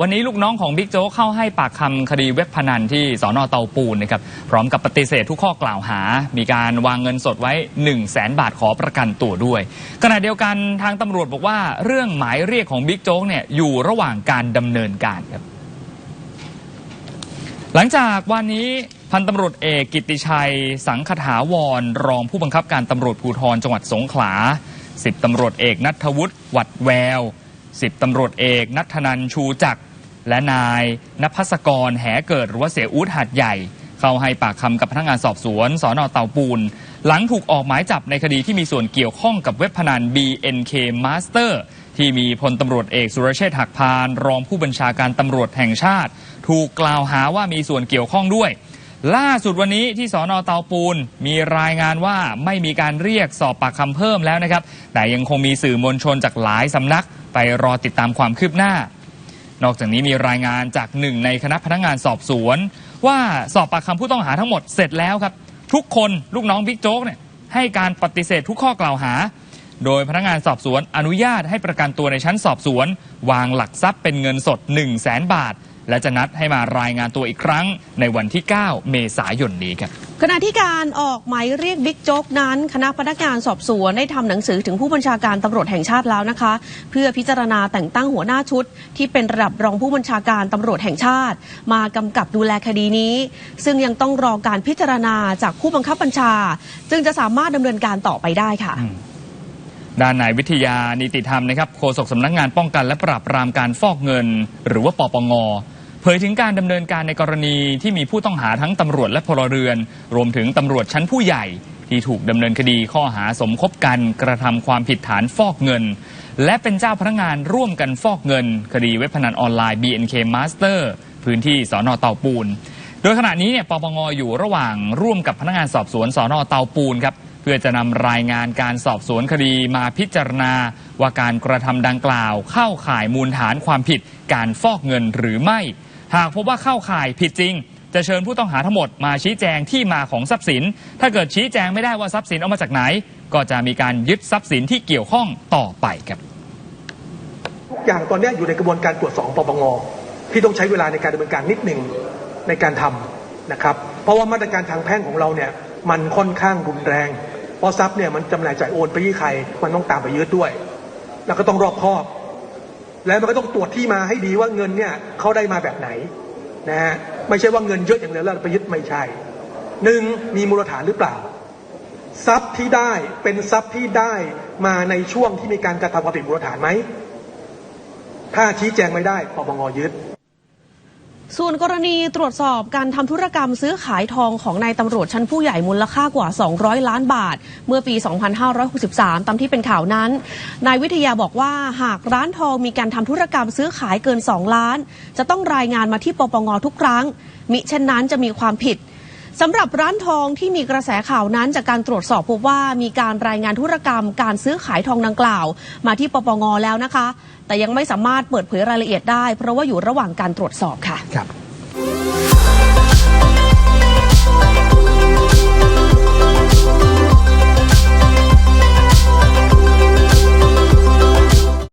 วันนี้ลูกน้องของบิ๊กโจ๊กเข้าให้ปากคำคดีเว็บพนันที่สอนอเตาปูนนะครับพร้อมกับปฏิเสธทุกข้อกล่าวหา มีการวางเงินสดไว้ 1 0 0 0 0แสนบาทขอประกันตัวด้วยขณะเดียวกันทางตำรวจบอกว่าเรื่องหมายเรียกของบิ๊กโจ๊กเนี่ยอยู่ระหว่างการดำเนินการครับหลังจากวันนี้พันตำรวจเอกกิติชัย สังขถาวร รองผู้บังคับการตำรวจภูธรจังหวัดสงขลาสิบตำรวจเอกนัทวุฒิวัดแวว สิบตำรวจเอกนัทนันชูจักร และนายนภัสกรแหเกิดหรือว่าเสียอูดหัดใหญ่ เข้าให้ปากคำกับพนักงานสอบสวนสอนอเตาปูน หลังถูกออกหมายจับในคดีที่มีส่วนเกี่ยวข้องกับเว็บพนัน BNK Master ที่มีพลตำรวจเอกสุรเชษฐ์หักพาน รองผู้บัญชาการตำรวจแห่งชาติ ถูกกล่าวหาว่ามีส่วนเกี่ยวข้องด้วย ล่าสุดวันนี้ที่สอนอเตาปูน มีรายงานว่าไม่มีการเรียกสอบปากคำเพิ่มแล้วนะครับ แต่ยังคงมีสื่อมวลชนจากหลายสำนักไปรอติดตามความคืบหน้า นอกจากนี้มีรายงานจากหนึ่งในคณะพนักงานสอบสวน ว่าสอบปากคำผู้ต้องหาทั้งหมดเสร็จแล้วครับ ทุกคนลูกน้องบิ๊กโจ๊กเนี่ยให้การปฏิเสธทุกข้อกล่าวหา โดยพนักงานสอบสวนอนุญาตให้ประกันตัวในชั้นสอบสวน วางหลักทรัพย์เป็นเงินสด 1 0 0 0 0แสนบาท และจะนัดให้มารายงานตัวอีกครั้งในวันที่ 9 เมษายนนี้ครับขณะที่การออกหมายเรียกบิ๊กโจ๊กนั้น คณะพนักงานสอบสวนได้ทำหนังสือถึงผู้บัญชาการตำรวจแห่งชาติแล้วนะคะ เพื่อพิจารณาแต่งตั้งหัวหน้าชุด ที่เป็นระดับรองผู้บัญชาการตำรวจแห่งชาติ มากำกับดูแลคดีนี้ ซึ่งยังต้องรอการพิจารณาจากผู้บังคับบัญชา จึงจะสามารถดำเนินการต่อไปได้ค่ะด้านนายวิทยานิติธรรมนะครับโฆษกสำนักงานป้องกันและปราบปรามการฟอกเงิน หรือว่าปปง เผยถึงการดำเนินการในกรณีที่มีผู้ต้องหาทั้งตำรวจและพลเรือน รวมถึงตำรวจชั้นผู้ใหญ่ ที่ถูกดำเนินคดีข้อหาสมคบกันกระทำความผิดฐานฟอกเงิน และเป็นเจ้าพนักงานร่วมกันฟอกเงิน คดีเว็บพนันออนไลน์ BNK Master พื้นที่สอนอเตาปูน โดยขณะนี้เนี่ยปปงอยู่ระหว่างร่วมกับพนักงานสอบสวนสอนอเตาปูนครับเพื่อจะนำรายงานการสอบสวนคดีมาพิจารณา ว่าการกระทำดังกล่าว เข้าข่ายมูลฐานความผิด การฟอกเงินหรือไม่ หากพบว่าเข้าข่ายผิดจริง จะเชิญผู้ต้องหาทั้งหมดมาชี้แจงที่มาของทรัพย์สิน ถ้าเกิดชี้แจงไม่ได้ว่าทรัพย์สินเอามาจากไหน ก็จะมีการยึดทรัพย์สินที่เกี่ยวข้องต่อไปครับทุกอย่างตอนนี้อยู่ในกระบวนการตรวจสอบปปงที่ต้องใช้เวลาในการดำเนินการนิดหนึ่งในการทำนะครับ เพราะว่ามาตรการทางแพ่งของเราเนี่ยมันค่อนข้างรุนแรง เพราะทรัพย์เนี่ยมันจำหน่ายจ่ายโอนไปที่ใคร มันต้องตามไปยึดด้วย แล้วก็ต้องรอบคอบ แล้วมันก็ต้องตรวจที่มาให้ดีว่าเงินเนี่ยเขาได้มาแบบไหนนะฮะไม่ใช่ว่าเงินเยอะอย่างเดียวแล้วไปยึดไม่ใช่หนึ่งมีมูลฐานหรือเปล่า ทรัพย์ที่ได้เป็นทรัพย์ที่ได้มาในช่วงที่มีการกระทำความผิดมูลฐานไหมถ้าชี้แจงไม่ได้ปปงยึด ส่วนกรณีตรวจสอบการทำธุรกรรมซื้อขายทองของนายตำรวจชั้นผู้ใหญ่มูลค่ากว่า 200 ล้านบาท เมื่อปี 2563 ตามที่เป็นข่าวนั้น นายวิทยาบอกว่าหากร้านทองมีการทำธุรกรรมซื้อขายเกิน 2 ล้าน จะต้องรายงานมาที่ปปงทุกครั้ง มิเช่นนั้นจะมีความผิด สำหรับร้านทองที่มีกระแสข่าวนั้นจากการตรวจสอบพบว่ามีการรายงานธุรกรรม การซื้อขายทองดังกล่าว มาที่ปปงแล้วนะคะ แต่ยังไม่สามารถเปิดเผยรายละเอียดได้ เพราะว่าอยู่ระหว่างการตรวจสอบค่ะครับ